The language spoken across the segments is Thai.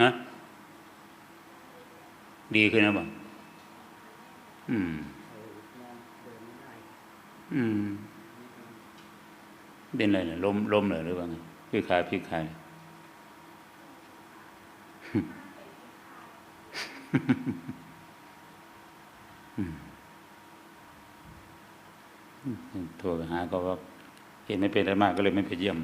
ฮะดีขึ้นแล้วบ่อืม อืม เป็นอะไรเนี่ยล้มล้มเหรอหรือว่าไงพี่ขายพี่ขายโทรไปหาก็ว่าเห็นไม่เป็นอะไรมากก็เลยไม่ไปเยี่ยม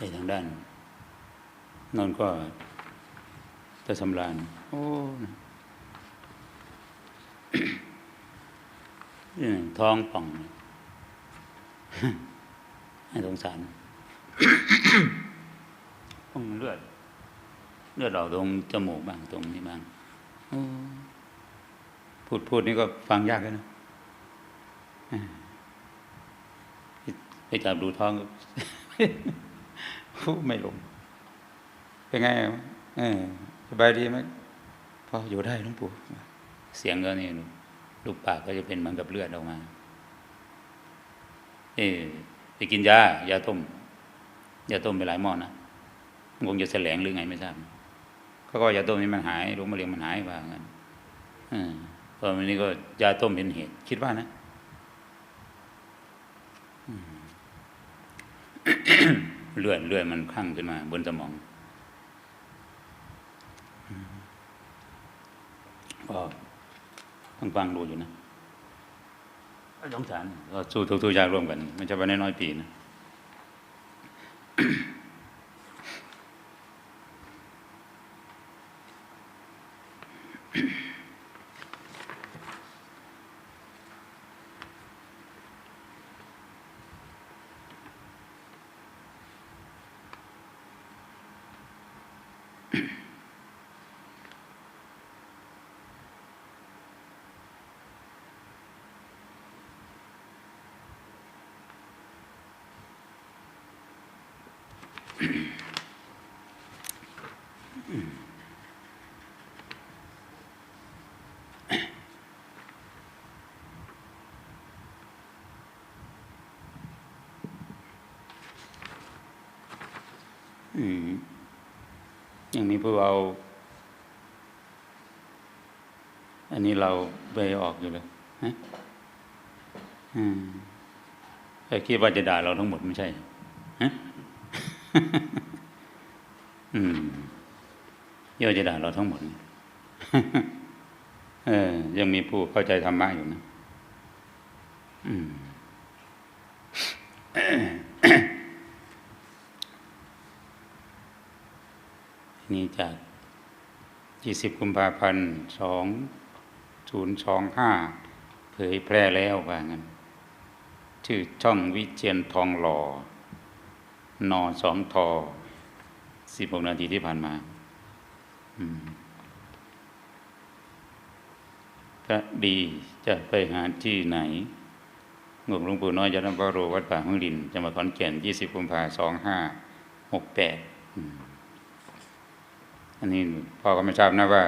ไปทางด้านนนก็จะสำราญโอ้ท้องป่องให้สงสารป่องเลือด เลือดออกตรงจมูกบ้างตรงนี้บ้างพูดพูดนี่ก็ฟังยากเลยนะไปจับดูท้อง ไม่ลงเป็นไงเออสบายดีไหมพออยู่ได้หลวงปู่เสียงก็นี่ลูกปากก็จะเป็นเหมือนกับเลือดออกมา เออไปกินยายาต้มยาต้มไปหลายหม้อนะคงจะแสลงหรือไงไม่ทราบเขาก็ยาต้มนี้มันหายโรคมะเร็งมันหายว่างั้นเออตอนนี้ก็ยาต้มเป็นเหตุ คิดว่านะ เลื่อนเลื่อนมันคลั่งขึ้นมา บนสมองก็ต้องฟังดูอยู่นะสงสารก็สู้ทุกทุกๆยากร่วมกัน ไม่ใช่ว่าน้อยๆปีนะ อืมยังมีพวกเรา อันนี้เราไปออกอยู่เลยฮะอืมคิดว่าจะด่าเราทั้งหมดไม่ใช่ อืมเยอะจะด่าเราทั้งหมด เออ ยังมีผู้เข้าใจธรรมะอยู่นะอืมนี่จาก 20 กุมภาพันธ์ 2025 เผยแพร่แล้วว่างั้นชื่อช่องวิเชียนทองหล่อ นอสองทอ16นาทีที่ผ่านมาพระดีจะไปหาที่ไหนหลวงปู่น้อยยันบโรวัดป่าห้องลินจังหวัดขอนแก่น20กุมภาพันธ์2568อืมอันนี้พ่อก็ไม่ทราบนะว่า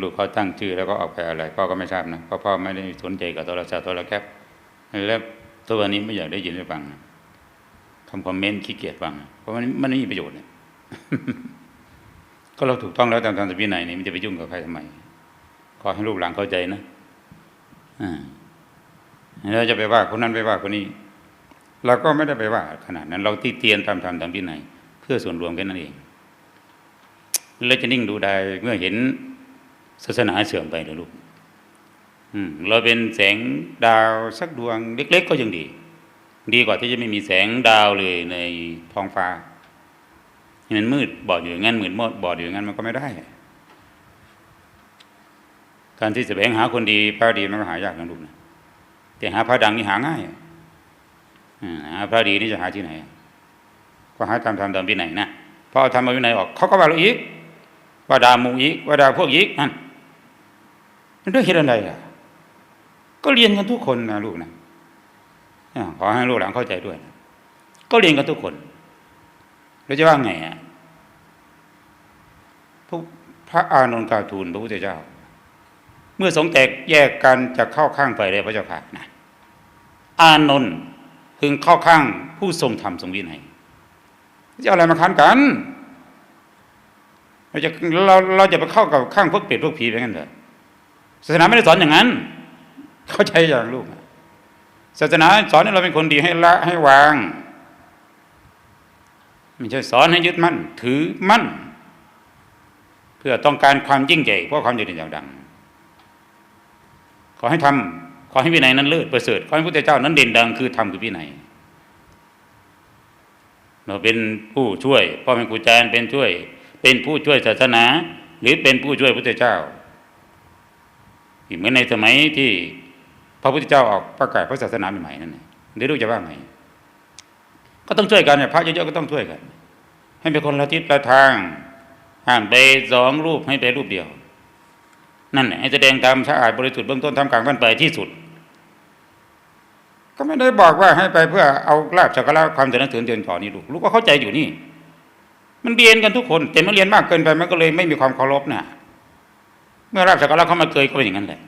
ลูกเขาตั้งชื่อแล้วก็ออกไปอะไร พ่อก็ไม่ทราบนะเพราะพ่อไม่ได้สนใจกับโทรศัพท์โทรแคปแล้วตัววันนี้ไม่อยากได้ยินได้ฟังนะ คำคอมเมนต์ขี้เกียจฟัง เพราะมันมันไม่มีประโยชน์เนี่ยก็เราถูกต้องแล้วตามธรรมวินัยนี่มันจะไปยุ่งกับใครทำไมขอให้ลูกหลานเข้าใจนะอ่าเราจะไปว่าคนนั้นไปว่าคนนี้ เราก็ไม่ได้ไปว่า ขนาดนั้น เราตีเตียนตามธรรมตามวินัยเพื่อส่วนรวมแค่นั้นเองแล้วจะนิ่งดูได้เมื่อเห็นศาสนาเสื่อมไปเลยลูกอืมเราเป็นแสงดาวสักดวงเล็ก ๆ ก็ยังดี ดีกว่าที่จะไม่มีแสงดาวเลยในท้องฟ้ามันมืดบอดอยู่งั้นมืดมดบอดอยู่งั้นมันก็ไม่ได้ การที่จะแบ่งหาคนดีพระดีมันก็หายากนะลูกนะแต่หาพระดังนี่หาง่ายหาพระดีนี่จะหาที่ไหน ก็หาตามธรรมตามวินัยนะพอเอาวินัยออกเขาก็ว่าเราอีก ว่าด่ามูอีก ว่าด่าพวกอีกนั่นด้วยเหตุอะไรอะ ก็เรียนกันทุกคนนะลูกนะ ขอให้ลูกหลานเข้าใจด้วยนะก็เรียนกันทุกคนเราจะว่าไงอะพวกพระอานนท์กาทูลพระพุทธเจ้า เมื่อสงแตกแยกกันจะเข้าข้างไปเลยพระเจ้าค่ะนะอานนท์พึงเข้าข้างผู้ทรงธรรมทรงวินัยจะเอาอะไรมาค้านกันเราจะเราเราจะไปเข้ากับข้างพวกเปรตพวกผีไปงั้นเถอะศาสนาไม่ได้สอนอย่างนั้น เข้าใจอย่างลูกนะ ศาสนาสอนให้เราเป็นคนดีให้ละให้วางไม่ใช่สอนให้ยึดมั่น ถือมั่น เพื่อต้องการความยิ่งใหญ่เพราะความเด่นอย่างดัง ขอให้ทำขอให้วินัยนั้นเลิศประเสริฐขอให้พระพุทธเจ้านั้นเด่นดังคือธรรมคือวินัยเราเป็นผู้ช่วยพ่อแม่ครูอาจารย์เป็นช่วย เป็นผู้ช่วยศาสนา หรือเป็นผู้ช่วยพระพุทธเจ้าเหมือนในสมัยที่ พระพุทธเจ้าออกประกาศพระศาสนาใหม่ๆนั่นเองเดี๋ยวรู้จะว่าไง ก็ต้องช่วยกันเนี่ยพระเยอะๆก็ต้องช่วยกัน ให้เป็นคนละทิศละทางห้ามไปสองรูปให้ไปรูปเดียว นั่นแหละให้แสดงตามสะอาดบริสุทธิ์เบื้องต้นทำกลางขั้นไปที่สุด ก็ไม่ได้บอกว่าให้ไปเพื่อเอาลาบสักการะความเจริญเตือนเตือนต่อนี่ลูกลูกก็เข้าใจอยู่นี่ มันเรียนกันทุกคนแต่เมื่อเรียนมากเกินไปมันก็เลยไม่มีความเคารพนะเมื่อลาบสักการะเขามาเกยก็เป็นอย่างนั้นแหละ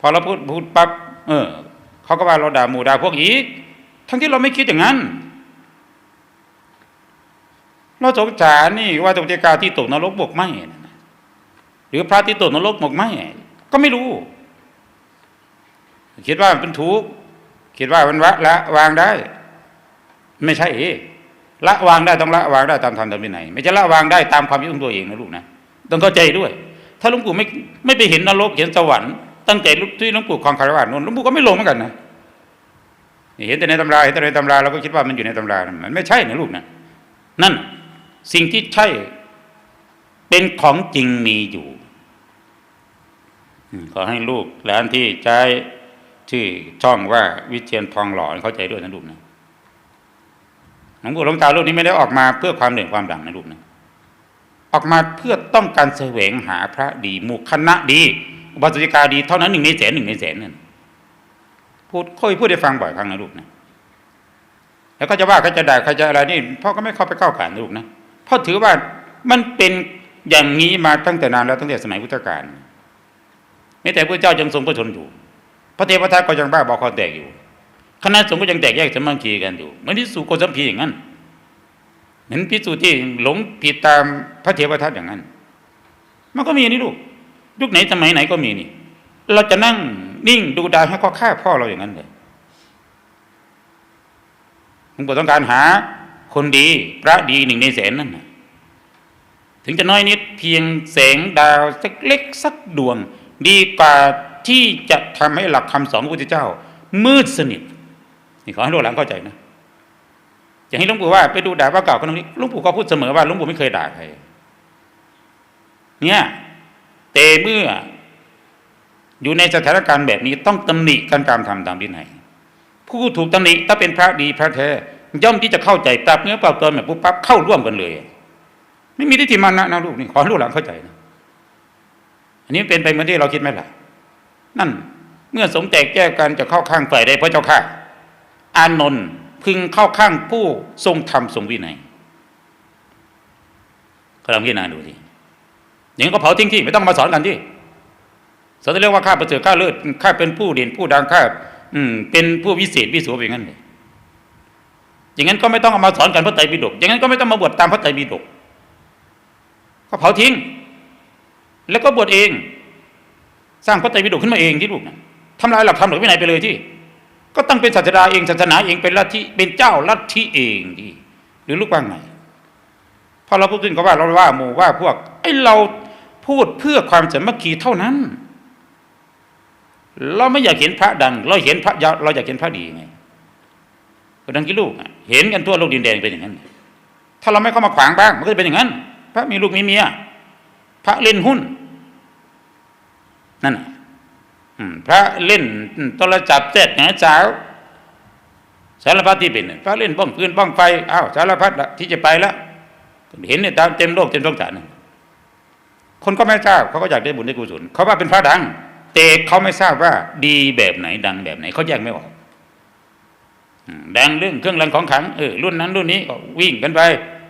พอเราพูดพูดปั๊บเออเขาก็ว่าเราด่าหมู่ด่าพวกอีก ทั้งที่เราไม่คิดอย่างนั้น เราสงสารนี่ว่าตกเจกาที่ตกนรกบกไหมหรือพระที่ตกนรกบกไหมก็ไม่รู้ คิดว่ามันเป็นถูกคิดว่ามันวะละวางได้ ไม่ใช่เอละวางได้ต้องละวางได้ตามธรรมตามวินัยไม่ใช่ละวางได้ตามความคิดของตัวเองนะลูกนะต้องเข้าใจด้วย ถ้าลวงปู่ไม่ไม่ไปเห็นนรกเห็นสวรรค์ ตั้งแต่ที่หลวงปู่คลองคารวะนู่นหลวงปู่ก็ไม่ลงเหมือนกันนะเห็นแต่ในตำราเห็นแต่ในตำราเราก็คิดว่ามันอยู่ในตำรามันไม่ใช่นะลูกนะนั่นสิ่งที่ใช่เป็นของจริงมีอยู่ขอให้ลูกหลานที่ใช้ชื่อช่องว่าวิเชียนทองหล่อเข้าใจด้วยนะลูกนะหลวงปู่หลวงตาลูกนี้ไม่ได้ออกมาเพื่อความเด่นความดังนะลูกนะออกมาเพื่อต้องการแสวงหาพระดีหมู่คณะดี อุบาสิกาดีเท่านั้นหนึ่งในแสนหนึ่งในแสนนั่นพูดค่อยพูดได้ฟังบ่อยครั้งนะลูกนะแล้วก็จะว่าเขาจะด่าเขาจะอะไรนี่พ่อก็ไม่เข้าไปเข้าขานลูกนะพราะถือว่ามันเป็นอย่างนี้มาตั้งแต่นานแล้วตั้งแต่สมัยพุทธกาลไม่แต่พระเจ้ายังทรงพระชนอยู่ พระเทวทัตก็ยังบ้าบอคอแตกอยู่คณะสงฆ์ก็ยังแตกแยกสมัคคีกันอยู่เหมือนที่สุโกสัมพีอย่างนั้นเหมือนพิสูจน์ที่หลงผิดตามพระเทวทัตอย่างนั้น มันก็มีนี่ลูก ยุคไหนสมัยไหนก็มีนี่ เราจะนั่งนิ่งดูดาวให้เขาฆ่าพ่อเราอย่างนั้นเลยมึงบอกต้องการหาคนดีพระดีหนึ่งในแสนนั่นนะถึงจะน้อยนิดเพียงแสงดาวสักเล็กสักดวง ดีกว่าที่จะทำให้หลักคำสอนพระพุทธเจ้า มืดสนิทนี่ขอให้ลูกหลานเข้าใจนะอย่างให้หลวงปู่ว่าไปดูด่าว่าเก่าคนนี้หลวงปู่ก็พูดเสมอว่าหลวงปู่ไม่เคยด่าใครเนี่ย เตเมื่อ อยู่ในสถานการณ์แบบนี้ต้องตำหนิกันตามธรรมตามวินัยผู้ถูกตำหนิถ้าเป็นพระดีพระแท้ย่อมที่จะเข้าใจปรับเนื้อปรับตัวแบบปุ๊บปั๊บเข้าร่วมกันเลย ไม่มีทิฏฐิมานะนะลูกนี่ขอให้ลูกหลานเข้าใจนะอันนี้เป็นไปเหมือนที่เราคิดไหมล่ะ นั่น เมื่อสงแตกแยกกันจะเข้าข้างฝ่ายใดพระเจ้าค่ะอานนท์พึงเข้าข้างผู้ทรงธรรมทรงวินัยก็ลองพิจารณาดูที อย่างนี้ก็เผาทิ้งที่ไม่ต้องมาสอนกันที่สอนเรียกว่าข้าประเสริฐข้าเลิศข้าเป็นผู้เด่นผู้ดังข้าอืมเป็นผู้วิเศษวิโสเป็นงั้นเลยอย่างนั้นก็ไม่ต้องเอามาสอนกันพระไตรปิฎกอย่างนั้นก็ไม่ต้องมาบวชตามพระไตรปิฎกก็เผาทิ้ง แล้วก็บวชเอง สร้างพระไตรปิฎกขึ้นมาเองที่ลูกนะทำลายหลักธรรมหรือวินัยไปเลยที่ ก็ตั้งเป็นศาสดาเองศาสนาเองเป็นลัทธิเป็นเจ้าลัทธิเองที่หรือลูกว่าไงพอเราพูดขึ้นก็ว่าเราว่าหมู่ว่าพวกไอ้เรา พูดเพื่อความสามัคคีเท่านั้น เราไม่อยากเห็นพระดัง เราเห็นพระเราอยากเห็นพระดีไงก็ดังกี่ลูกเห็นกันทั่วโลกดินแดนเป็นอย่างนั้น ถ้าเราไม่เข้ามาขวางบ้าง มันก็จะเป็นอย่างนั้น พระมีลูกมีเมียพระเล่นหุ้น นั่นนะพระเล่นโทรศัพท์เจ็ดแหนสาวสารพัดที่เป็นพระเล่นบ้องปืนบ้องไฟอ้าวสารพัดที่จะไปแล้วเห็นเนี่ยตามเต็มโลกเต็มท้องสารนะ คนก็ไม่ทราบเขาก็อยากได้บุญได้กุศลเขาว่าเป็นพระดัง แต่เขาไม่ทราบว่าดีแบบไหนดังแบบไหนเขาแยกไม่ออกดังเรื่องเครื่องรางของขังเออรุ่นนั้นรุ่นนี้ก็วิ่งกันไป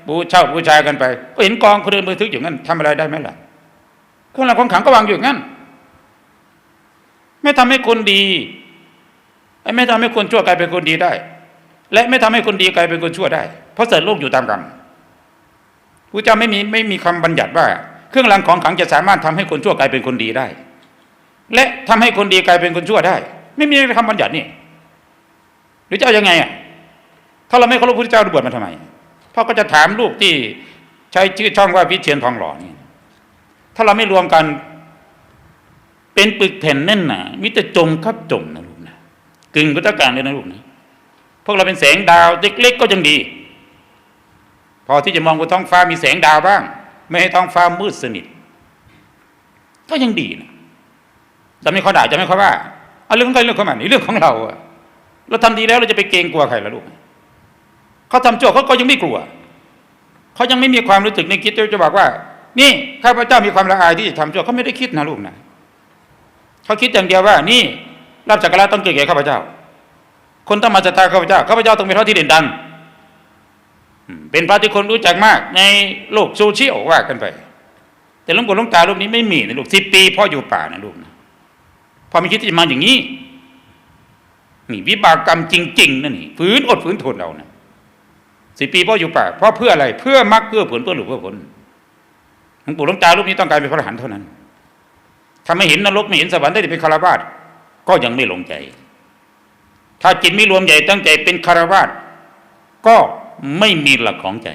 บูเช่าบูชากันไป ก็เห็นกองคนเดินมือทึกอยู่งนั้นทำอะไรได้ไหมล่ะเครื่องรางของขังก็วางอยู่งนั้น ไม่ทำให้คนดีไม่ทำให้คนชั่วกลายเป็นคนดีได้ และไม่ทำให้คนดีกลายเป็นคนชั่วได้ เพราะเสริฐโลกอยู่ตามกรรมพระเจ้าไม่มีไม่มีคำบัญญัติว่า เครื่องรางของขลังจะสามารถทำให้คนชั่วกลายเป็นคนดีได้ และทำให้คนดีกลายเป็นคนชั่วได้ ไม่มีคำบัญญัตินี่หรือจะเอายังไงอะถ้าเราไม่เคารพพระพุทธเจ้าบวชมาทำไมพ่อก็จะถามลูกที่ใช้ชื่อช่องว่าวิเชียนทองหล่อนี่ถ้าเราไม่รวมกัน เป็นปึกแผ่นแน่นหนามิจะจมครับจมนะลูกนะกึ่งกุตการเลยนะลูกนะพวกเราเป็นแสงดาวเล็กๆก็ยังดี พอที่จะมองบนท้องฟ้ามีแสงดาวบ้าง ไม่ให้ท้องฟ้ามืดสนิท ก็ยังดีนะจะไม่เขาด่าจะไม่เขาว่าเอาเรื่องของใครเรื่องของมันนี่เรื่องของเราอะเราทำดีแล้วเราจะไปเกรงกลัวใครล่ะลูกเขาทำชั่วเขาก็ยังไม่กลัวเขายังไม่มีความรู้สึกในคิดจะบอกว่า นี่ข้าพเจ้ามีความละอายที่จะทำชั่วเขาไม่ได้คิดนะลูกนะเขาคิดอย่างเดียวว่า นี่รับจักรราต้องเกิดแก่ข้าพเจ้า คนต้องมาศรัทธาข้าพเจ้าข้าพเจ้าต้องเป็นพระที่เด่นดัง เป็นพระที่คนรู้จักมาก ในโลกโซเชียลว่ากันไป แต่หลวงปู่หลวงตารูปนี้ไม่มีนะลูกสิบปีพ่ออยู่ป่านะลูกนะพอไม่คิดที่จะมาอย่างนี้นี่วิบากกรรมจริง ๆนั่นนี่ฝืนอดฝืนทนเรานะสิบปีพ่ออยู่ป่าเพราะเพื่ออะไร เพื่อมรรคเพื่อผลเพื่อหลุดเพื่อผลหลวงปู่หลวงตารูปนี้ต้องการเป็นพระอรหันต์เท่านั้นถ้าไม่เห็นนรกไม่เห็นสวรรค์ได้แต่เป็นคารวาสก็ยังไม่ลงใจ ถ้าจิตไม่รวมใหญ่ตั้งใจเป็นคารวาสก็ ไม่มีหลักของใจ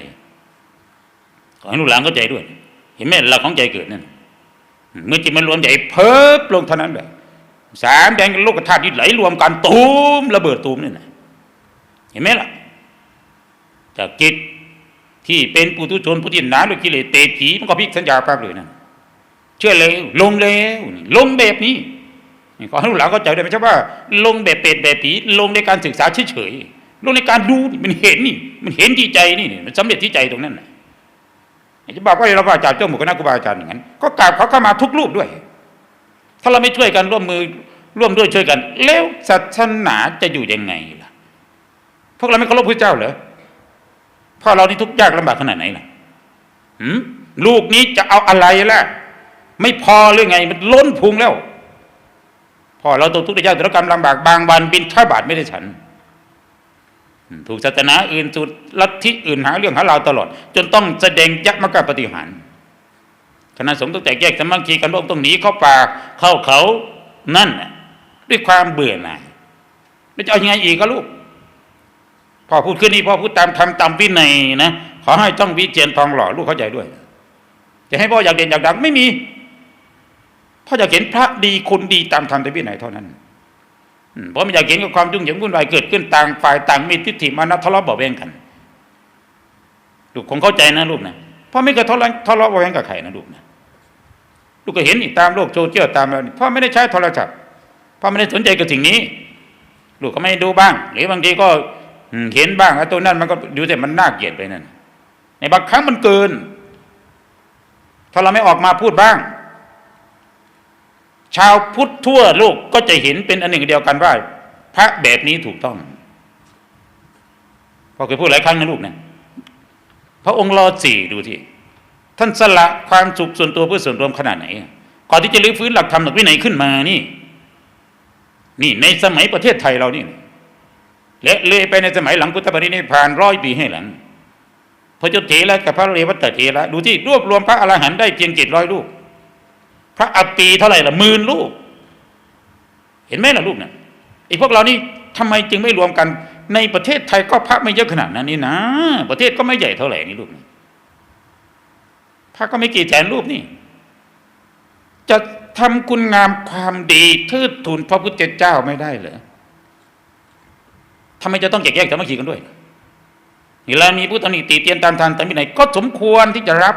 ขอให้ลูกหลานเข้าใจด้วย เห็นไหมหลักของใจเกิดนั่นเมื่อจิตมันรวมใหญ่เพิบลงเท่านั้นเลยสามแดงโลกธาตุที่ไหลรวมกันตูมระเบิดตูมนี่นะเห็นไหมล่ะ จากจิตที่เป็นปุถุชนผู้ที่หนาด้วยกิเลสเตะผีมันก็พลิกสัญญาปั๊บเลยนั่นเชื่อเลยลงแล้วลงแบบนี่ขอให้ลูกหลานเข้าใจด้วยไม่ใช่ว่า ลงแบบเป็ดแบบผีลงในการศึกษาเฉยๆ ลงในการดูนี่มันเห็นนี่ มันเห็นที่ใจนี่นี่มันสำเร็จที่ใจตรงนั้นนะจะบอกว่าเราพระอาจารย์เจ้าหมู่คณะครูบาอาจารย์อย่างนั้น ก็กราบเขาเข้ามาทุกรูปด้วย ถ้าเราไม่ช่วยกันร่วมมือร่วมด้วยช่วยกัน แล้วศาสนาจะอยู่ยังไงล่ะ พวกเราไม่เคารพพระเจ้าเหรอพ่อเรานี่ทุกข์ยากลำบากขนาดไหนล่ะหืมลูกนี้จะเอาอะไรล่ะ ไม่พอหรือไง มันล้นพุงแล้วพ่อเราตกทุกข์ได้ยากแต่ละกรรมลำบากบางวันบินข้าบาทไม่ได้ฉัน ถูกศาสนาอื่นสุดลัทธิอื่นหาเรื่องหาราวตลอด จนต้องแสดงยักษ์มกปฏิหารคณะสงฆ์ต้องแตกแยกสมัคคีกันร่วมต้องหนีเข้าป่าเข้าเขานั่นน่ะด้วยความเบื่อหน่ายแล้วจะเอายังไงอีกก็ลูกพอพูดขึ้นนี่พอพูดตามธรรมตามวินัยนะขอให้ต้องวิเจียนทองหล่อลูกเข้าใจด้วย จะให้พ่ออยากเด่นอยากดังไม่มีพ่ออยากเห็นพระดีคนดีตามธรรมตามวินัยเท่านั้น อืมเพราะไม่อยากเห็นกับความยุ่งเหยิงวุ่นวายเกิดขึ้นต่างฝ่ายต่างมีทิฏฐิมานะทะเลาะเบาแวงกันลูกคงเข้าใจนะลูกนะพ่อไม่เคยทะเลาะทะเลาะเบาแวงกับใครนะลูกนะลูกก็เห็นตามโลกโซเชียลตามอะไรพ่อไม่ได้ใช้โทรศัพท์พ่อไม่ได้สนใจกับสิ่งนี้ ลูกก็ไม่ดูบ้าง หรือบางทีก็เห็นบ้างไอ้ตัวนั้นมันก็ดูแต่มันน่าเกลียดไปนั่นในบางครั้งมันเกิน ถ้าเราไม่ออกมาพูดบ้าง ชาวพุทธทั่วโลกก็จะเห็นเป็นอันหนึ่งเดียวกันว่าพระแบบนี้ถูกต้องพอเคยพูดหลายครั้งนะลูกนะพระองค์รอสี่ดูที่ท่านสละความสุขส่วนตัวเพื่อส่วนรวมขนาดไหนก่อนที่จะรื้อฟื้นหลักธรรมหลักวินัยขึ้นมานี่ นี่ในสมัยประเทศไทยเรานี่และเลยไปในสมัยหลังพุทธปรินิพพานร้อยปีให้หลังพระเจ้าเถระกับพระเรวัตเถระดูที่รวบรวมพระอรหันต์ได้เพียงเจ็ดร้อยลูก พระอปีเท่าไหร่ละหมื่นลูก เห็นไหมล่ะลูกนะไอ้พวกเรานี่ทำไมจึงไม่รวมกัน ในประเทศไทยก็พระไม่เยอะขนาดนั้นนี่นะ ประเทศก็ไม่ใหญ่เท่าไหร่นี่ลูกนะพระก็ไม่กี่แสนรูปนี่ จะทำคุณงามความดีเทิดทูนพระพุทธเจ้าไม่ได้เหรอทำไมจะต้องแยกแยกสามัคคีกันด้วยเวลามีผู้ตำหนิติเตียนตามทานตามวินัยก็สมควรที่จะรับ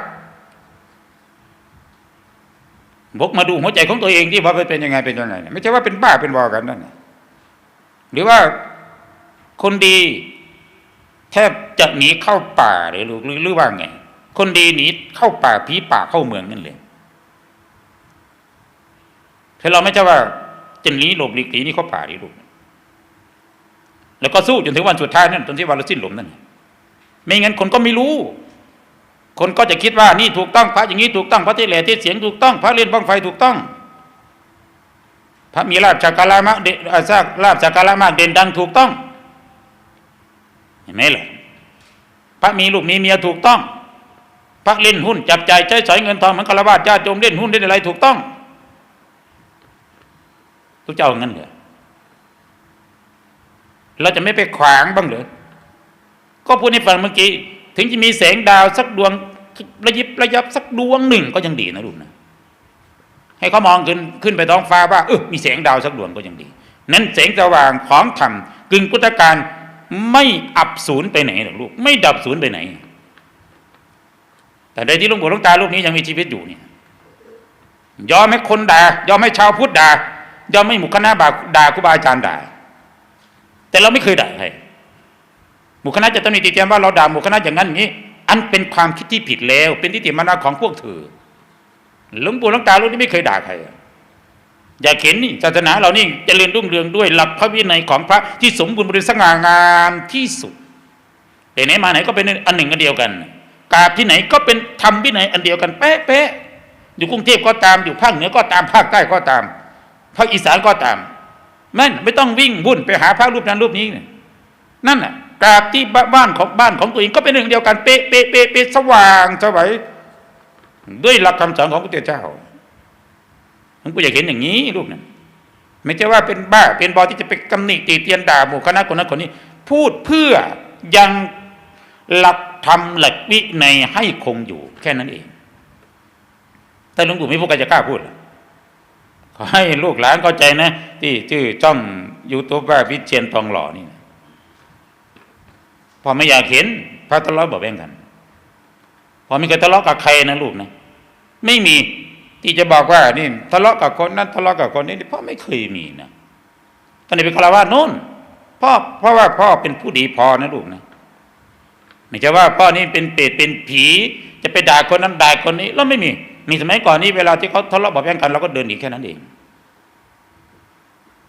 บกมาดูหัวใจของตัวเองที่ว่าเป็นยังไงเป็นยังไงไม่ใช่ว่าเป็นบ้าเป็นบอกันนั่นน่หรือว่าคนดีแทบจะหนีเข้าป่าหรือหรือหรือว่าไง คนดีหนีเข้าป่าผีป่าเข้าเมืองนั่นเลยถ้าเราไม่ใช่ว่าจะหนีหลบหลีกหนีนี่เข้าป่าหรือหลบแล้วก็สู้จนถึงวันสุดท้ายนั่นจนที่วันเราสิ้นลมนั่นไม่งั้นคนก็ไม่รู้ คนก็จะคิดว่านี่ถูกต้องพระอย่างนี้ถูกต้องพระเทศแหล่เทศเสียงถูกต้องพระเล่นบ้องไฟถูกต้อง พระมีลาบจากการามากเดอ่าซากลาบจากการามากเด่นดังถูกต้อง เห็นไหมล่ะพระมีลูกมีเมียถูกต้อง พระเล่นหุ้นจับใจใช้สอยเงินทองเหมือนคารวะญาติโยมเล่นหุ้นเล่นอะไรถูกต้องทุกเจ้าอย่างนั้นเหรอเราจะไม่ไปขวางบ้างเหรอก็พูดให้ฟังเมื่อกี้ ถึงจะมีแสงดาวสักดวงระยิบระยับสักดวงหนึ่งก็ยังดีนะลูกนะให้เขามองขึ้นขึ้นไปท้องฟ้าว่าเออมีแสงดาวสักดวงก็ยังดี นั้นแสงสว่างของธรรมกึ่งพุทธการไม่อับสูญไปไหนหรอกลูก ไม่ดับสูญไปไหน แต่ในที่หลุงปู่หลุงตาลูกนี้ยังมีชีวิตอยู่เนี่ยยอมให้คนด่ายอมให้ชาวพุทธด่ายอมให้หมู่คณะบาด่าครูบาอาจารย์ด่าแต่เราไม่เคยด่าใคร หมู่คณะจะต้องมีติเตียนว่าเราด่าหมู่คณะอย่างนั้นอย่างนี้ อันเป็นความคิดที่ผิดแล้ว เป็นทิฏฐิมานะของพวกเธอหลวงปู่หลวงตาลูกนี้ไม่เคยด่าใครอย่าเข็นนี่ศาสนาเรานี่จเจริญรุ่งเรืองด้วยหลักพระวินัยของพระที่สมบูรณ์บริสุทธิ์สง่างามที่สุดแต่ไหนมาไหนก็เป็นอันหนึ่งอันเดียวกันกาบที่ไหนก็เป็นธรรมวินัยอันเดียวกันเป๊ะเป๊ะอยู่กรุงเทพก็ตามอยู่ภาคเหนือก็ตามภาคใต้ก็ตามภาคอีสานก็ตามแม่นไม่ต้องวิ่งวุ่นไปหาพระรูปนั้นรูปนี้นั่นน่ะ กราบที่บ้านของบ้านของตัวเองก็เป็นหนึ่งเดียวกัน เป๊ะเป๊ะเป๊ะเป๊ะสว่างสวัยด้วยหลักคำสอนของพระเจ้าผมก็อยากเห็นอย่างนี้ลูกนะไม่ใช่ว่าเป็นบ้าเป็นบอที่จะไปกำหนิตีเตียนด่าหมู่คณะคนนั้นคนนี้ พูดเพื่อยังหลักธรรมหลักวินัยให้คงอยู่ แค่นั้นเอง แต่หลวงปู่ไม่พูดกันจะกล้าพูดขอให้ลูกหลานเข้าใจนะ ที่ชื่อจ้องยูทูบว่าวิเชียนทองหล่อนี่ พอไม่อยากเห็นพระทะเลาะเบาแบ่งกันพอม่เคยทะเลาะกับใครนะลูกนะไม่มีที่จะบอกว่านี่ทะเลาะกับคนนั้นทะเลาะกับคนนี้พ่อไม่เคยมีนะตอนนี้เป็นคารวะนู่นพ่อเพราะว่าพ่อเป็นผู้ดีพอนะลูกนะไม่ใช่ว่าพ่อนี่เป็นเปรตเป็นผี จะไปด่าคนนั้นด่าคนนี้แล้วไม่มี มีสมัยก่อนนี้เวลาที่เขาทะเลาะเบาะแว้งกันเราก็เดินหนีแค่นั้นเอง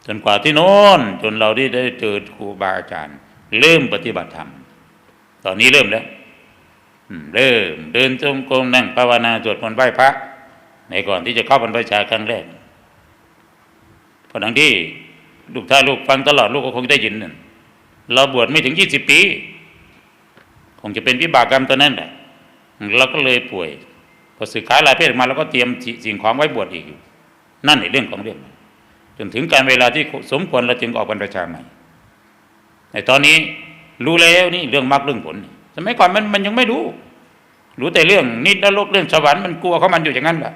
จนกว่าที่โน้นจนเราได้ได้เจอครูบาอาจารย์เริ่มปฏิบัติธรรม อนนี้เริ่มแล้วเริ่มเดินจงกรมนั่งภาวนาสวดมนต์ไหว้พระในก่อนที่จะเข้าบรรพชาครั้งแรกเพราะดังที่ลูกถ้าลูกฟังตลอดลูกก็คงได้ยินนั่นเราบวชไม่ถึงยี่สิบปี คงจะเป็นวิบากกรรมตัวนั้นแหละเราก็เลยป่วย พอสื่อขายลายเพศมาเราก็เตรียมสิ่งของไว้บวชอีกนั่นในเรื่องของเรื่องจนถึงการเวลาที่สมควรเราจึงออกบรรพชาใหม่แต่ตอนนี้ รู้แล้วนี่เรื่องมรรคเรื่องผล สมัยก่อนมันมันยังไม่รู้ รู้แต่เรื่องนิดนรกเรื่องสวรรค์มันกลัวเขามันอยู่อย่างนั้นแหละ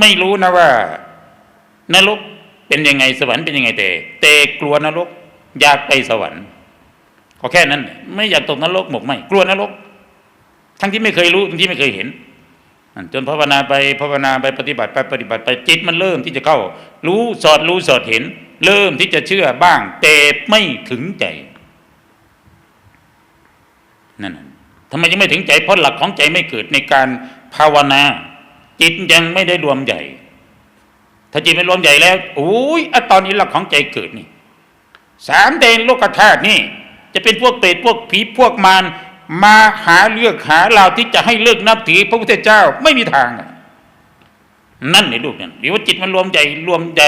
ไม่รู้นะว่า นรกเป็นยังไงสวรรค์เป็นยังไงแต่แต่กลัวนรก อยากไปสวรรค์ก็แค่นั้น ไม่อยากตกนรกหมกไหมกลัวนรก ทั้งที่ไม่เคยรู้ทั้งที่ไม่เคยเห็นจนภาวนาไปภาวนาไปปฏิบัติไปปฏิบัติไปจิตมันเริ่มที่จะเข้า รู้สอดรู้สอดเห็น เริ่มที่จะเชื่อบ้างแต่ไม่ถึงใจ นั่นทำไมยังไม่ถึงใจเพราะหลักของใจไม่เกิดในการภาวนา จิตยังไม่ได้รวมใหญ่ ถ้าจิตไม่รวมใหญ่แล้วโอ้ยอตอนนี้หลักของใจเกิดนี่สามเดนโลกธาตุนี่ จะเป็นพวกเปรตพวกผีพวกมารมาหาเลือกหาเราที่จะให้เลิกนับถือพระพุทธเจ้าไม่มีทาง นั่นในลูกนั่นหรือว่าจิตมันรวมใจรวมใจ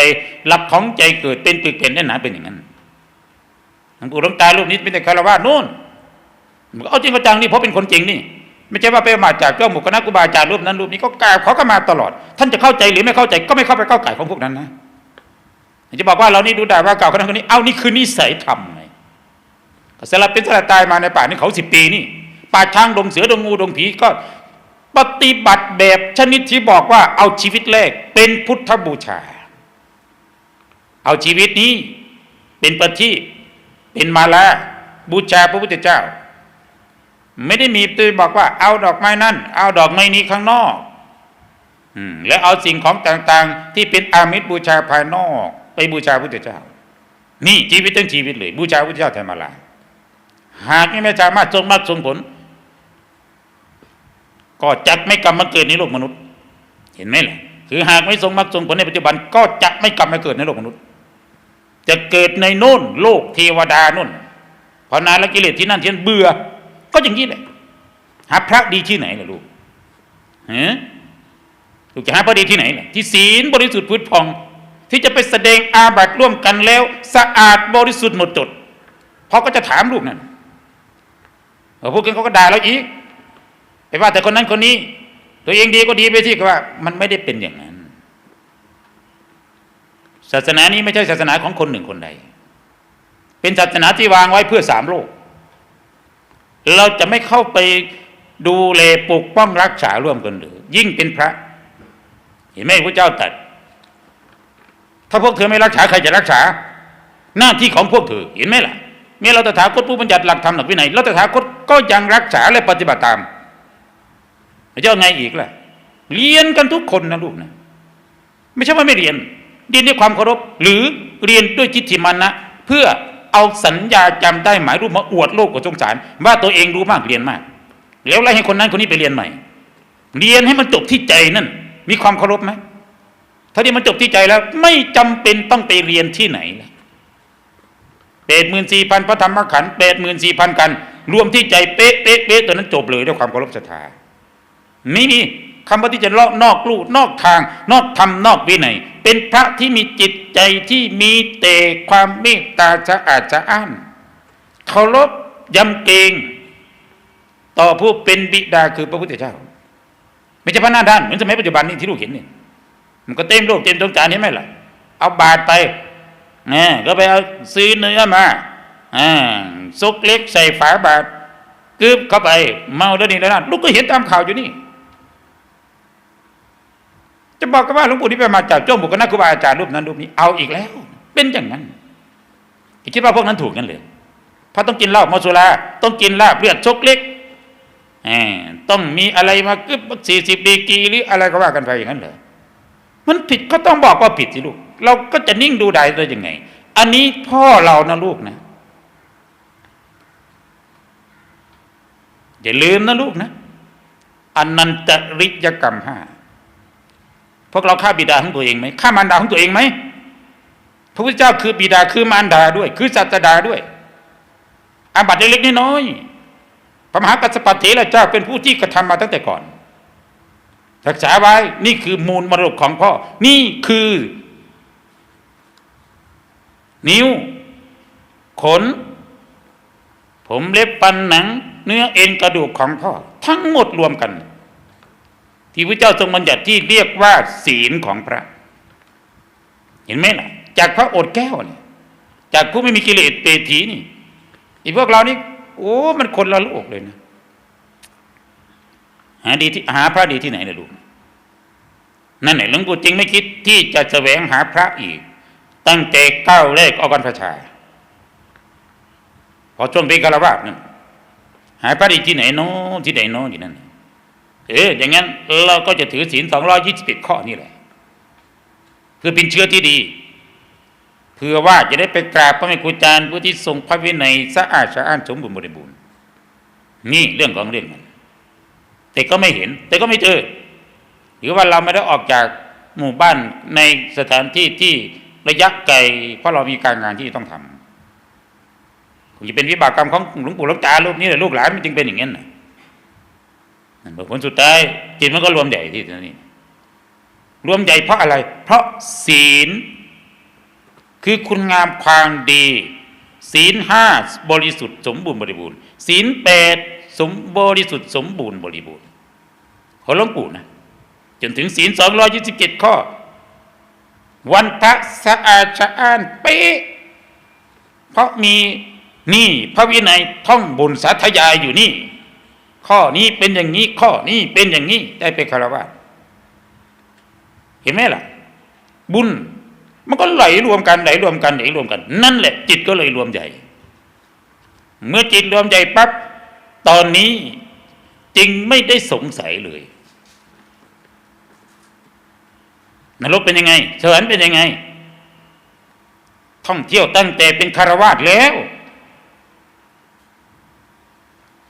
หลักของใจเกิดเป็นตึกเป็นแน่นหนาเป็นอย่างนั้นหลวงปู่หลวงตาลูกนี้เป็นแต่คารวะนู่น เอาจริงเอาจังนี่เพราะเป็นคนจริงนี่ ไม่ใช่ว่าไปมาจากเจ้าหมู่คณะครูบาอาจารย์รูปนั้นรูปนี้ก็กราบเขาก็มาตลอด ท่านจะเข้าใจหรือไม่เข้าใจก็ไม่เข้าไปเข้าไก่ของพวกนั้นนะจะบอกว่าเรานี่ดูด่าว่าเก่าคนนั้นคนนี้เอานี่คือนิสัยธรรมไงสลับเป็นสลับตายมาในป่านี่เขาสิบปีนี่ป่าช้างดงเสือดงงูดงผีก็ปฏิบัติแบบชนิดที่บอกว่าเอาชีวิตแรกเป็นพุทธบูชา เอาชีวิตนี้เป็นปฏิเป็นมาลาบูชาพระพุทธเจ้า ไม่ได้มีตัวบอกว่า เอาดอกไม้นั่น เอาดอกไม้นี้ข้างนอกอแล้วเอาสิ่งของต่างๆ ที่เป็นอามิตรบูชาภายนอก ไปบูชาพระพุทธเจ้า นี่ชีวิตทั้งชีวิตเลย บูชาพระพุทธเจ้าแทนมาลาหากไม่สามารถทรงมรรคทรงผล ก็จัดไม่กลับมาเกิดในโลกมนุษย์ เห็นไหมล่ะคือหากไม่ทรงมรรคทรงผลในปัจจุบัน ก็จะไม่กลับมาเกิดในโลกมนุษย์ จะเกิดในโน่นโลกเทวดาโน่นพอนานแล้วกิเลสที่นั่นเที่นั่นเบื่อ ก็อย่างนี้แหละหาพระดีที่ไหนล่ะลูกฮะลูกจะหาพระดีที่ไหนล่ะที่ศีลบริสุทธิ์พุทธพอง ที่จะไปแสดงอาบัติร่วมกันแล้ว สะอาดบริสุทธิ์หมดจดพอก็จะถามลูกนั่นเอพวกกันเขาก็ด่าเราอีกไปว่าแต่คนนั้นคนนี้ ตัวเองดีก็ดีไปที่ก็ว่า มันไม่ได้เป็นอย่างนั้น ศาสนานี้ไม่ใช่ศาสนาของคนหนึ่งคนใด เป็นศาสนาที่วางไว้เพื่อสามโลก เราจะไม่เข้าไปดูแลปกป้องรักษาร่วมกันหรือ ยิ่งเป็นพระ เห็นไหมพระเจ้าตรัด ถ้าพวกเธอไม่รักษาใครจะรักษา หน้าที่ของพวกเธอเห็นไหมล่ะเมื่อเราตถาคตผู้บัญญัติหลักธรรมหลักวินัยเราตถาคตก็ยังรักษาและปฏิบัติตามพระเจ้าไงอีกล่ะ เรียนกันทุกคนนะลูกนะไม่ใช่ว่าไม่เรียน เรียนด้วยความเคารพ หรือเรียนด้วยจิตทิมันนะเพื่อ เอาสัญญาจำได้หมายรูปมาอวดโลกกับสงสาร ว่าตัวเองรู้มากเรียนมาก แล้วไล่ให้คนนั้นคนนี้ไปเรียนใหม่ เรียนให้มันจบที่ใจนั่น มีความเคารพไหมถ้าที่มันจบที่ใจแล้ว ไม่จำเป็นต้องไปเรียนที่ไหนแล้วแปดหมื่นสี่พันพระธรรมขันธ์แปดหมื่นสี่พันกัน รวมที่ใจเป๊ะเป๊ะเป๊ะตัวนั้นจบเลยด้วยความเคารพศรัทธาไม่มี คำว่าที่จะลอกนอกลู่นอกทาง นอกธรรมนอกวินัยเป็นพระที่มีจิตใจที่มีแต่ความเมตตาสะอาดสะอ้านเคารพยำเกรงต่อผู้เป็นบิดาคือพระพุทธเจ้า ไม่ใช่พระหน้าด้านเหมือนสมัยปัจจุบันนี้ที่ลูกเห็นนี่มันก็เต็มโลกเต็มดวงจานเห็นไหมล่ะ เอาบาทไปนะก็ไปเอาซื้อเนื้อมาอ่าซุกเล็กใส่ฝาบาทกึบเข้าไปเมาแล้วนี่แล้วนั่นลูกก็เห็นตามข่าวอยู่นี่ จะบอกกันว่าหลวงปู่ที่ไปมาจากเจ้าบุกนักครูบาอาจารย์รูปนั้นรูปนี้เอาอีกแล้ว เป็นอย่างนั้นคิดว่าพวกนั้นถูกกันเลยเพราะต้องกินเหล้ามาสุราต้องกินลาบเลือดชกเล็กต้องมีอะไรมากึบสี่สิบดีกีหรืออะไรก็ว่ากันไปอย่างนั้นเลยมันผิดก็ต้องบอกว่าผิดสิลูก เราก็จะนิ่งดูได้ได้ยังไง อันนี้พ่อเรานะลูกนะอย่าลืมนะลูกนะอันนันตริยกรรมห้า พวกเราฆ่าบิดาของตัวเองไหมฆ่ามารดาของตัวเองไหมพระพุทธเจ้าคือบิดาคือมารดาด้วย คือศาสดาด้วยอาบัติเล็กๆน้อยๆพระมหากัสสปเถระเจ้าเป็นผู้ที่กระทำมาตั้งแต่ก่อนรักษาไว้นี่คือมูลมรดกของพ่อ นี่คือ นิ้ว ขน ผมเล็บปันหนัง เนื้อเอ็นกระดูกของพ่อ ทั้งหมดรวมกัน ที่พระเจ้าทรงบัญญัติที่เรียกว่าศีลของพระ เห็นไหมล่ะ จากพระอดแก้วนี่จากผู้ไม่มีกิเลสเตถีนี่อีพวกเรานี่โอ้มันคนละโลกเลยนะหาดีที่หาพระดีที่ไหนนะลูกนั่นไหนหลวงปู่จริงไม่คิดที่จะแสวงหาพระอีก ตั้งแต่ก้าวแรกออกกันพระชาพอช่วงเป็นกาลวาสนั่นหาพระดีที่ไหนน้ที่ไหนน้ที่นั่น เอออย่างงั้นเราก็จะถือศีลสองร้อยยี่สิบเอ็ดข้อนี่แหละ คือเป็นเชื้อที่ดีเพื่อว่าจะได้ไปกราบพระแม่ครูจารย์ผู้ที่ทรงพระวินัยสะอาดสะอ้านสมบูรณ์บริบูรณ์นี่เรื่องของเรื่องมันแต่ก็ไม่เห็น แต่ก็ไม่เจอ หรือว่าเราไม่ได้ออกจากหมู่บ้านในสถานที่ที่ระยะไกลเพราะเรามีการงานที่ต้องทำคงจะเป็นวิบากกรรมของหลวงปู่หลวงตารูปนี้แหละลูกหลานมันจึงเป็นอย่างนั้นนะ ผลสุดท้ายจิตมันก็รวมใหญ่ที่ตรงนี่รวมใหญ่เพราะอะไร เพราะศีล คือคุณงามความดี ศีลห้าบริสุทธิ์สมบูรณ์บริบูรณ์ ศีลแปดสมบริสุทธิ์สมบูรณ์บริบูรณ์ของหลวงปู่นะ จนถึงศีลสองร้อยี่สิบเจ็ดข้อ วันพระสะอาดสะอ้านเป๊ะเพราะมีนี่พระวินัยท่องบุญสาธยายอยู่นี่ ข้อนี้เป็นอย่างนี้ ข้อนี้เป็นอย่างนี้ ได้ไปคารวะเห็นไหมล่ะ บุญ มันก็ไหลรวมกันไหลรวมกันไหลรวมกัน นั่นแหละ จิตก็เลยรวมใหญ่ เมื่อจิตรวมใหญ่ปั๊บตอนนี้จึงไม่ได้สงสัยเลยนรกเป็นยังไงสวรรค์เป็นยังไง ท่องเที่ยวตั้งแต่เป็นคารวาสแล้ว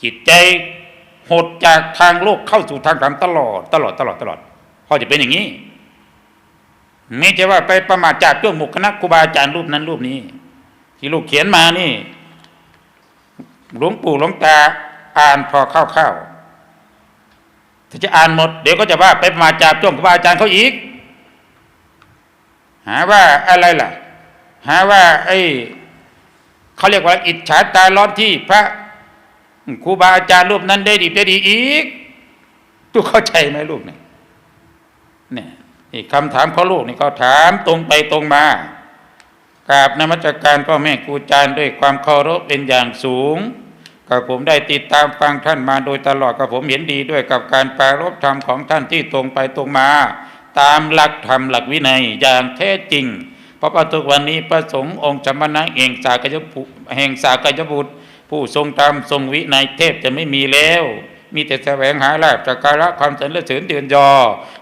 จิตใจ หดจากทางโลกเข้าสู่ทางธรรมตลอด ตลอดตลอดตลอดพอจะเป็นอย่างนี้ไม่ใช่ว่าไปประมาทจากจ้วงหมุกคณะครูบาอาจารย์รูปนั้นรูปนี้ ที่ลูกเขียนมานี่ หลวงปู่หลวงตาอ่านพอเข้าๆถ้าจะอ่านหมดเดี๋ยวก็จะว่าไปประมาทจากจ้วงครูบาอาจารย์เขาอีก หาว่าอะไรล่ะ หาว่า ไอ้เขาเรียกว่า อิจฉาตาร้อนที่พระ ครูบาอาจารย์รูปนั้นได้ดีได้ดีอีกทุกเข้าใจไหมลูกเนี่ยเนี่ยอีกคำถามเของลูกนี่เขาถามตรงไปตรงมากราบนมัสการพ่อแม่ครูอาจารย์ด้วยความเคารพเป็นอย่างสูงกับผมได้ติดตามฟังท่านมาโดยตลอดกับผมเห็นดีด้วยกับการปรารบธรรมของท่านที่ตรงไปตรงมา ตามหลักธรรมหลักวินัยอย่างแท้จริง เพราะปัจจุบันนี้พระสงฆ์องค์จำมนะแห่งสากยบุแห่งสากยบุตร ผู้ทรงธรรมทรงวินัยเทพจะไม่มีแล้ว มีแต่แสวงหาลาภจักการะความสรรเสริญเดือนยอ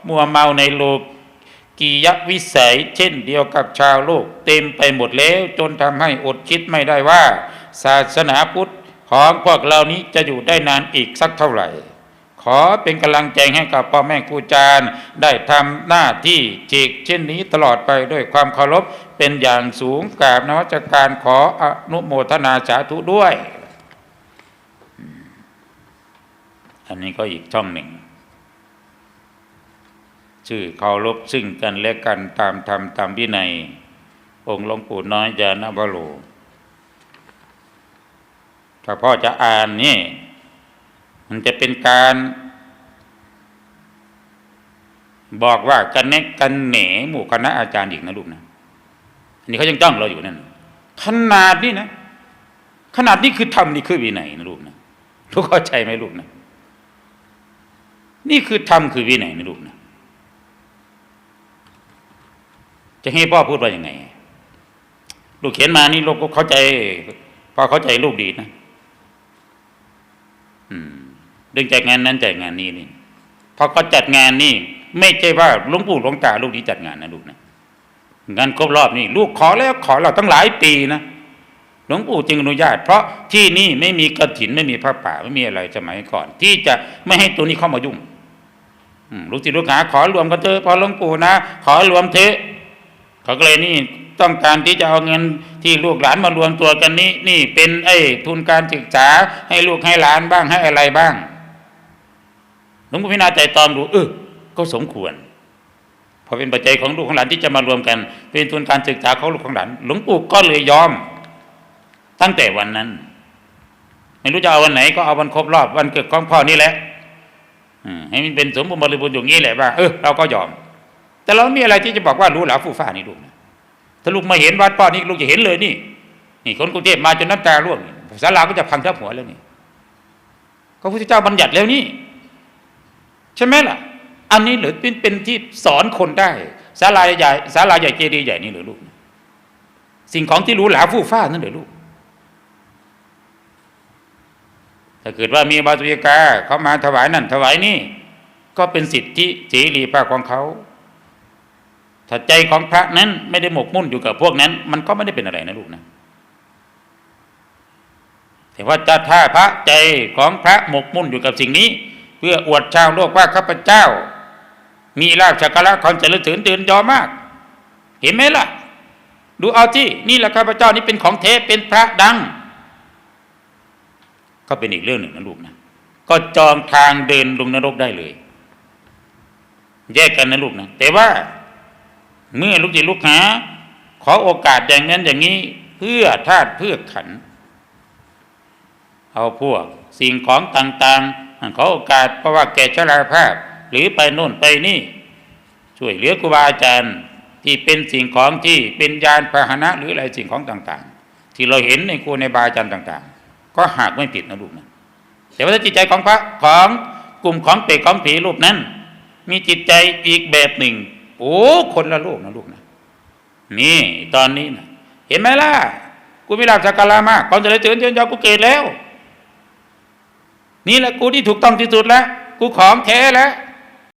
มัวเมาในโลกกิยวิสัย เช่นเดียวกับชาวโลก เต็มไปหมดแล้ว จนทำให้อดคิดไม่ได้ว่า ศาสนาพุทธของพวกเรานี้จะอยู่ได้นานอีกสักเท่าไหร่ อเป็นกำลังใจให้กับพ่อแม่ครูอาจารย์ ได้ทำหน้าที่จิกเช่นนี้ตลอดไปด้วยความเคารพเป็นอย่างสูงกราบนวัจการขออนุโมทนาสาธุด้วย อันนี้ก็อีกช่องหนึ่ง ชื่อเคารพซึ่งกันและกันตามธรรมตามวินัย องค์หลวงปู่น้อยยานบโลถ้าพ่อจะอ่านนี่ มันจะเป็นการ บอกว่ากันแนกกันเหนหมู่คณะอาจารย์อีกนะลูกนะอันนี้เขายังจ้องเราอยู่นั่นขนาดนี้นะ ขนาดนี้คือธรรมนี่คือวินัยนะลูกนะทุกเข้าใจไหมลูกนะนี่คือธรรมคือวินัยนะลูกนะจะให้พ่อพูดว่ายังไง ลูกเขียนมานี่ลูกก็เข้าใจพ่อเข้าใจลูกดีนะ อืม เรื่องจัดงานนั้นจัดงานนี้นี่พอเขาจัดงานนี่ ไม่ใช่ว่าหลวงปู่หลวงตาลูกที่จัดงานนะลูกนะงานครบรอบนี่ลูกขอแล้วขอเราตั้งหลายปีนะหลวงปู่จึงอนุญาต เพราะที่นี่ไม่มีกระถินไม่มีพระป่าไม่มีอะไรสมัยก่อน ที่จะไม่ให้ตัวนี้เข้ามายุ่งลูกศิษย์ลูกหาขอรวมกันเถอะพอหลวงปู่นะ ขอรวมเถอะเขาก็เลยนี่ต้องการที่จะเอาเงินที่ลูกหลานมารวมตัวกันนี้นี่เป็นไอ้ทุนการศึกษาให้ลูกให้หลานบ้างให้อะไรบ้าง หลวงปู่พินาใจตอมดูเออก็สมควรพอเป็นปัจจัยของลูกของหลานที่จะมารวมกัน เป็นทุนการศึกษาของลูกของหลาน หลวงปู่ก็เลยยอม ตั้งแต่วันนั้น ไม่รู้จะเอาวันไหนก็เอาวันครบรอบวันเกิดของพ่อนี่แหละอให้มันเป็นสมบูรณ์บริบูรณ์อย่างนี้แหละว่าเออเราก็ยอม แต่เราไม่มีอะไรที่จะบอกว่ารู้หลาฟูฟ้านี่ลูกนะถ้าลูกมาเห็นวัดพ่อนี่ลูกจะเห็นเลยนี่นี่คนกรุงเทพมาจนน้ำตาร่วงศาลาก็จะพังทับหัวแล้วนี่พระพุทธเจ้าบัญญัติแล้วนี่ ใช่ไหมล่ะ อันนี้หรือเป็นเป็นที่สอนคนได้ศาลาใหญ่ศาลาใหญ่เจดีย์ใหญ่นี่หรือลูก สิ่งของที่รู้หลาฟูฟ้านั่นหรือลูกถ้าเกิดว่ามีบาตุยกาเขามาถวายนั่นถวายนี่ ก็เป็นสิทธิเสรีภาพของเขาถ้าใจของพระนั้นไม่ได้หมกมุ่นอยู่กับพวกนั้น มันก็ไม่ได้เป็นอะไรนะลูกนะแต่ว่าจะถ้าพระใจของพระหมกมุ่นอยู่กับสิ่งนี้ เพื่ออวดชาวโลกว่าข้าพเจ้า มีลาภสักการะความเจริญถืนตื่นยอมาก เห็นไหมล่ะ ดูเอาที่นี่แหละข้าพเจ้านี่เป็นของเทพเป็นพระดัง ก็เป็นอีกเรื่องหนึ่งนะลูกนะก็จองทางเดินลงนรกได้เลย แยกกันนะลูกนะแต่ว่าเมื่อลูกจิตลูกหา ขอโอกาสอย่างนั้นอย่างนี้เพื่อธาตุเพื่อขัน เอาพวกสิ่งของต่าง ๆ ขอโอกาสเพราะว่าแก่ชราภาพ หรือไปโน่นไปนี่ ช่วยเหลือครูบาอาจารย์ที่เป็นสิ่งของที่เป็นยานพาหนะหรืออะไรสิ่งของต่าง ๆ ที่เราเห็นในครูในบาอาจารย์ต่าง ๆ ก็หากไม่ผิดนะลูกนะแต่ว่าจิตใจของพระของกลุ่มของเปรตของผีรูปนั้น มีจิตใจอีกแบบหนึ่ง โอ้คนละโลกนะลูกนะนี่ตอนนี้นะเห็นไหมล่ะกูมีหลักสักการะมากความเจริญเจริญเจริญยากูเกตแล้ว นี่แหละกูที่ถูกต้องที่สุดแล้ว กูของแท้แล้ว